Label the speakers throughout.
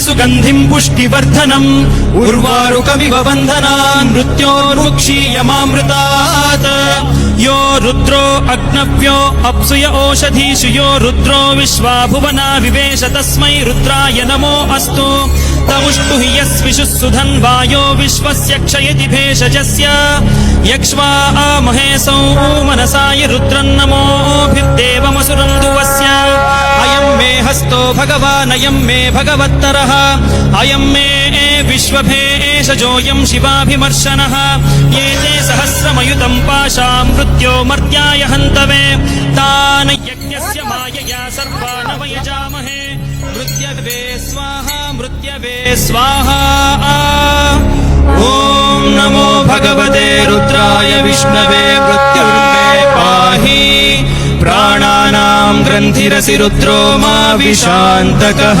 Speaker 1: సుగంధిం పుష్టివర్ధనం ఉర్వారుకమివ బంధనాన్ మృత్యోర్ముక్షీయమామృతాత్ యో రుద్రో అగ్నవ్యో అప్సుయ ఓషధీషు యో రుద్రో విశ్వాభువనా వివేశ తస్మై రుద్రాయ నమో అస్తు తముష్టు యస్విషు సుధన్ వాయో విశ్వస్య క్షయతి భేషజస్య యక్ష్వా మహేశౌ మనసాయ రుద్రన్నమోభిర్దేవమసురం దువస్య అయం మే హస్తో భగవానయం మే భగవత్తరః अयम् मे विश्वभेषजोऽयं शिवाभिमर्शनः। ये ते सहस्रमयुतं पाशाम्
Speaker 2: मृत्यो मर्त्याय हन्तवे। तान् यज्ञस्य मायया सर्वा न मृत्यवे स्वाहा मृत्यवे स्वाहा। ॐ नमो भगवते रुद्राय विष्णवे मृत्युर्मे पाहि। प्राणानां ग्रन्थिरसि रुद्रो
Speaker 1: मा विशान्तकः।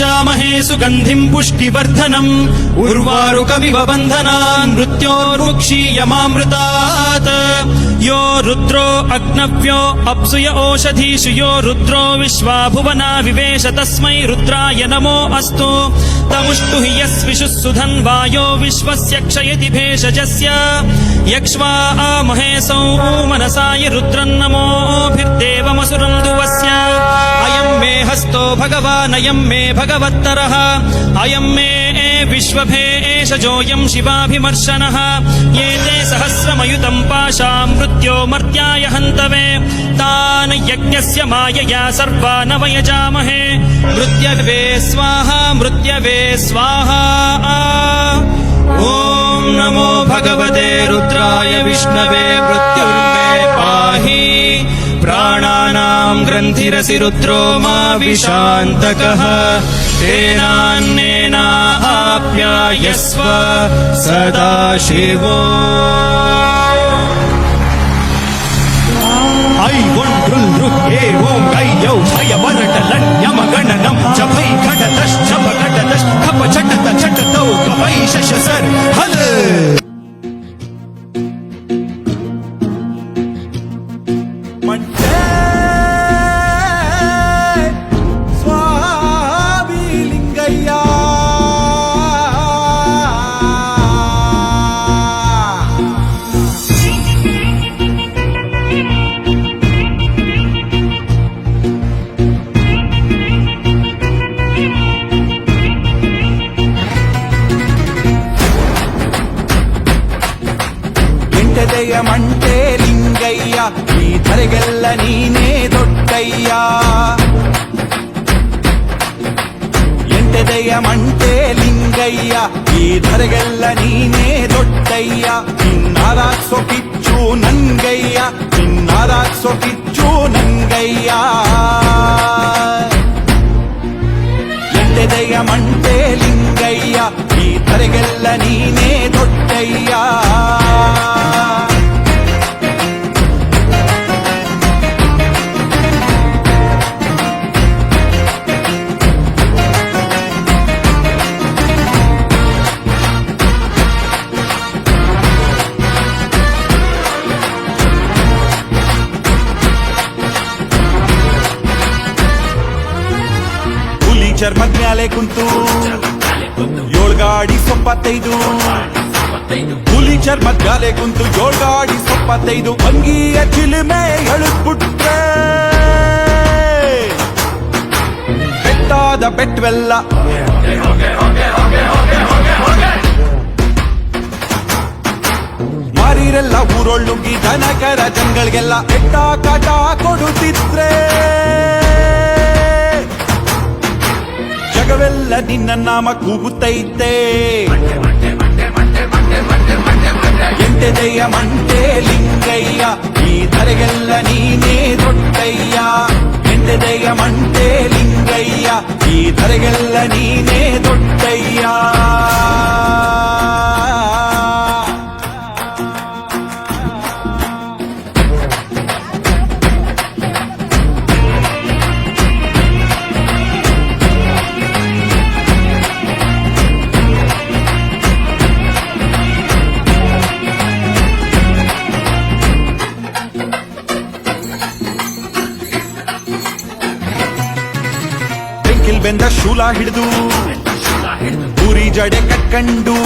Speaker 1: యజామహే సుగంధిం పుష్టివర్ధనం ఉర్వారుకమివ బంధనాన్ మృత్యోర్ముక్షీయమామృతాత్ యో రుద్రో అగ్నవ్యో అప్సుయ ఓషధీషు యో రుద్రో విశ్వాభువనా వివేశ తస్మై రుద్రాయ నమో అస్తు తముష్టు హి యస్విషు సుధన్వాయో విశ్వస్య క్షయతి భేషజస్య యక్ష్వా మహేశౌ మనసాయ రుద్రన్నమోభిర్దేవమసురం దువస్య అయం మే హస్తో భగవానయం మే భగవత్తరः అయం మే విశ్వభేషజోయం विश्वभे एषजोऽयम् शिवाभिमर्शनः। ये ते सहस्रमयुतम् पाशाम् मृत्यो मर्त्याय हन्तवे। तान् यज्ञस्य मायया सर्वा न वयजामहे मृत्यवे स्वाहा मृत्यवे स्वाहा। ॐ
Speaker 2: नमो भगवते रुद्राय विष्णवे मृत्युर्मे पाहि। प्राणानाम् ग्रन्थिरसि रुद्रो मा विशान्तकः। तेनान्नेनाप्यायस्व सदाशिवो। ஓம் கையோ பய வரடலன் யமகணனம் ஜபை கடதஷ் ஜப கடதஷ்
Speaker 3: கப சட்டத சட்டதோ கபை சசர் ஹலு ధరగల్ల నీనే దొడ్డయ్యా ఎంటదయమంటే లింగయ్య. ఈ ధరగల్ల నీనే దొడ్డయ్య నిన్నారా సొకిచ్చు నంగయ్య. నిన్నారా సొకిచ్చు నంగయ్యా. ఎంటదయమంటే లింగయ్య. ఈ ధరగల్ల నీనే దొడ్డయ్యా ಚರ್ಮದ ಕುಂತು. ಏಳ್ಗಾಡಿ ಸೊಪ್ಪತ್ತೈದು. ಹುಲಿ ಚರ್ಮ ಕಾಲೆ ಕುಂತು ಏಳ್ಗಾಡಿ ಸೊಪ್ಪತ್ತೈದು. ಅಂಗಿಯ ಚಿಲುಮೆ ಎಳುದ್ಬಿಟ್ರೆ ಬೆಟ್ಟಾದ ಬೆಟ್ಟವೆಲ್ಲ ಮಾರಿರೆಲ್ಲ ಊರೊಳ್ಳುಗಿ ದನಕರ ಜನಗಳಿಗೆಲ್ಲ ಬೆಟ್ಟ ಕಾಟ ಕೊಡುತ್ತಿದ್ರೆ. ಮಗವೆಲ್ಲ ನಿನ್ನ ನಾಮ ಕೂಗುತ್ತೈತೆ ಎಂಟೆದೆಯ ಮಂಟೆ ಲಿಂಗಯ್ಯ ಈ ಧರೆಗೆಲ್ಲ ನೀನೇ ದೊಡ್ಡಯ್ಯ ಎಂಟೆದೆಯ ಮಂಟೆ ಲಿಂಗಯ್ಯ ಈ ಧರೆಗೆಲ್ಲ ನೀನೇ ದೊಡ್ಡ ಬೆಂದ ಶೂಲ ಹಿಡಿದು ಪೂರಿ ಜಡೆ ಕಟ್ಕಂಡು,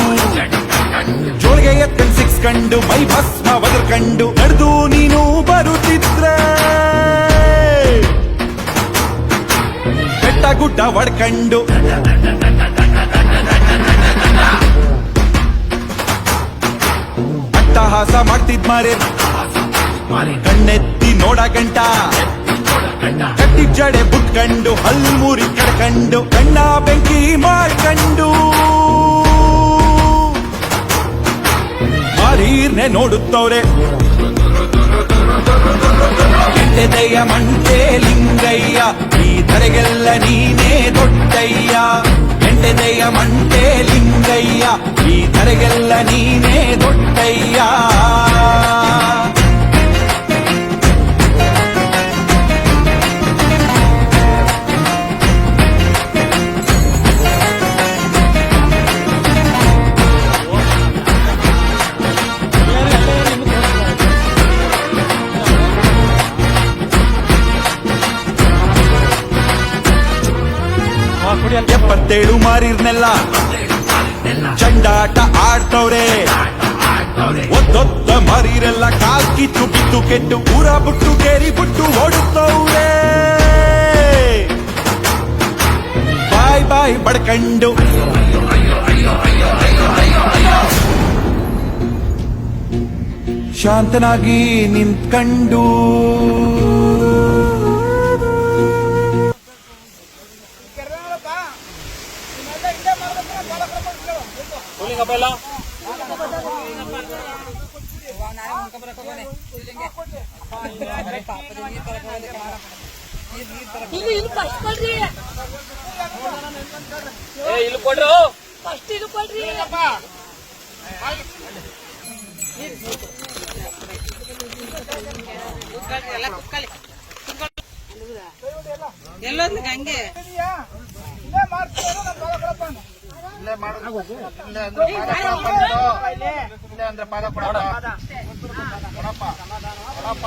Speaker 3: ಜೋಳಿಗೆ ಸಿಕ್ಸ್ ಕಂಡು ಮೈ ಭಸ್ಮ ಬದರ್ಕಂಡು ನಡೆದು ನೀನು ಬರುತ್ತಿದ್ರೆ. ಬೆಟ್ಟ ಗುಡ್ಡ ಒಡ್ಕಂಡು ಅಟ್ಟಹಾಸ ಮಾಡ್ತಿದ್ ಮಾರೇ. ಕಣ್ಣೆತ್ತಿ ನೋಡ ಗಂಟ. ಕಟ್ಟಿ ಜಡೆ ಬುಟ್ಕಂಡು, ಹಲ್ಮುರಿ ಕಡ್ಕಂಡು, ಕಣ್ಣ ಬೆಂಕಿ ಮಾಡ್ಕಂಡು. ಮಾರೀರ್ನೆ ನೋಡುತ್ತವ್ರೆ. ದಯ ಮಂಟೆ ಲಿಂಗಯ್ಯ, ಈ ತರೆಗೆಲ್ಲ ನೀನೇ ದೊಡ್ಡಯ್ಯ. దెయ్యమంటే లింగయ్య ఈ తరగెల్ల నీనే దొట్టయ్యా. ಮಾರಿರ್ನೆಲ್ಲ ಚಂಡಾಟ ಆಡ್ತವ್ರೆ. ಒದ್ದೊತ್ತ ಮಾರಿರೆಲ್ಲ ಕಾಕಿ ಕಿತ್ತು ಕೆಟ್ಟು ಊರ ಬಿಟ್ಟು ಕೇರಿ ಬಿಟ್ಟು ಓಡುತ್ತವ್ರೆ. ಬಾಯ್ ಬಾಯ್ ಬಡ್ಕಂಡು. ಶಾಂತನಾಗಿ ನಿಂತ್ಕಂಡು.
Speaker 4: ಫಸ್ಟ್ ಇದು ಕೊಡ್ರಿ. ಎಲ್ಲೋದ್ಲಿಕ್ಕೆ ಹಂಗೆ.
Speaker 5: ಇಲ್ಲೇ ಮಾಡೋದು.
Speaker 4: ಅಂದ್ರೆ ಇಲ್ಲೇ ಅಂದ್ರೆ
Speaker 6: ಪಾದ ಕೊಡಪ್ಪ.
Speaker 3: ಕೊಡಪ್ಪ.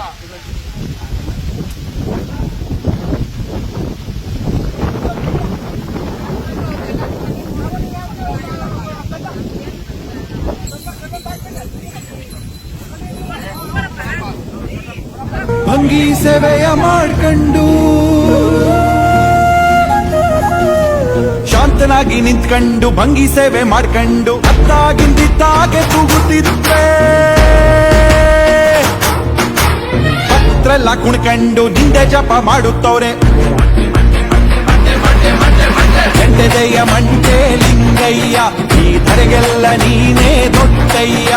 Speaker 3: ಸೇವೆಯ ಮಾಡ್ಕಂಡು. ಶಾಂತನಾಗಿ ನಿಂತ್ಕಂಡು, ಭಂಗಿ ಸೇವೆ ಮಾಡ್ಕಂಡು ಅತ್ತಾಗಿಂದಿತ್ತಾಗೆ ತೂಗುತ್ತಿದ್ರೆ ಭಕ್ತರೆಲ್ಲ ಕುಣ್ಕಂಡು, ನಿಂದೆ ಜಪ ಮಾಡುತ್ತವ್ರೆ. ಎಂಟೆದೆಯ ಮಂಟೆ ಲಿಂಗಯ್ಯ, ಈ ಧರೆಗೆಲ್ಲ ನೀನೇ ದೊಡ್ಡಯ್ಯ.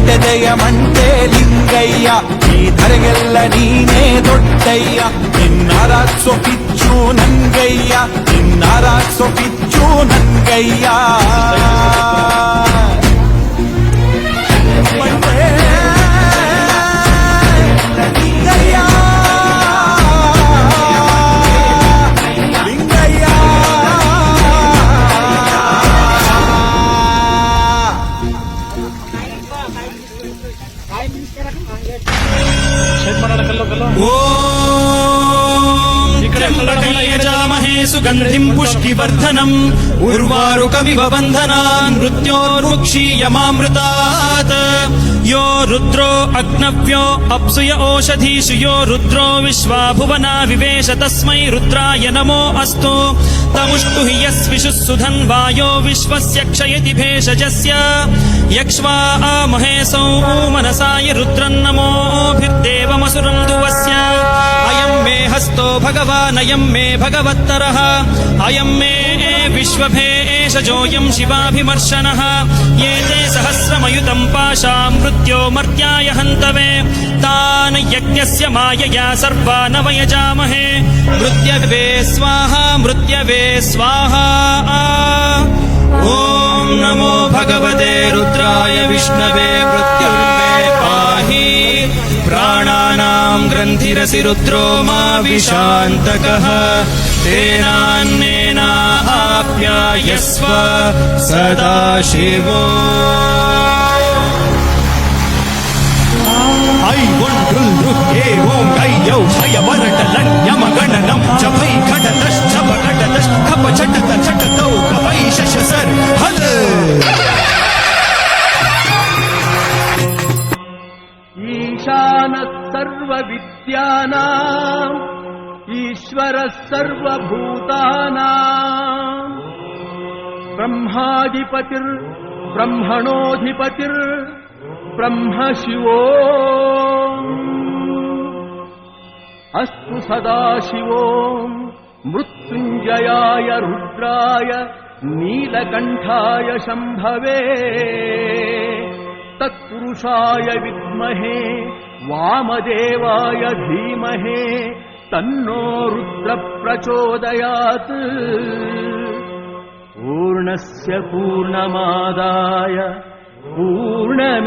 Speaker 3: ಎಂಟೆದೆಯ ಮಂಟೆ ಲಿಂಗಯ್ಯ ಈ ಧರೆಗೆಲ್ಲ ನೀನೇ ದೊಡ್ಡಯ್ಯ ನಿನ್ನಾರ ಸೊಪಿಚ್ಚು ನಂಗಯ್ಯ ನಿನ್ನಾರ ಸೊಪಿಚ್ಚು ನಂಗಯ್ಯ
Speaker 1: पुष्टिवर्धनम् उर्वारुकमिव बन्धनान् मृत्योर्मुक्षीयमामृतात् यो रुद्रो अग्नव्यो अप्सुय ओषधीषु यो रुद्रो विश्वा भुवना विवेश तस्मै रुद्राय नमो अस्तु तमुष्टु हि यस्विषुः सुधन्वायो विश्वस्य क्षयति भेषजस्य यक्ष्वा महेशौ मनसाय रुद्रन्नमोभिर्देवमसुरम् दुवस्य अयम् मे हस्तो भगवानयम् मे भगवत्तरः अयम् मे विश्वभेषजोऽयम् शिवाभिमर्शनः। ये ते सहस्रमयुतम् पाशाम् मृत्यो मर्त्याय हन्तवे। तान् यज्ञस्य मायया सर्वानवयजामहे मृत्यवे स्वाहा मृत्यवे स्वाहा। ॐ नमो भगवते रुद्राय विष्णवे मृत्युर्मे पाहि। प्राणानाम् ग्रन्थिरसि रुद्रो मा विशान्तकः तेनान्नेनाप्यायस्व सदा शिवो
Speaker 2: ஐ ஒன்று ஏ ஓம் ஐயோ சய வரட்ட லன் யம கணனம் ஜபை கட தஷ் ஜப கட தஷ் கப சட்டத சட்டதோ கபை சஷ சர் ஹல
Speaker 5: ईशानः सर्वविद्यानाम् ईश्वरः सर्वभूतानाम् ब्रह्माधिपतिर् ब्रह्मणोऽधिपतिर् ब्रह्म शिवो अस्तु सदाशिवो मृत्युञ्जयाय रुद्राय नीलकण्ठाय शम्भवे। तत्पुरुषाय विद्महे वामदेवाय धीमहे तन्नो रुद्रप्रचोदयात् पूर्णस्य पूर्णमादाय पूर्णमेवावशिष्यते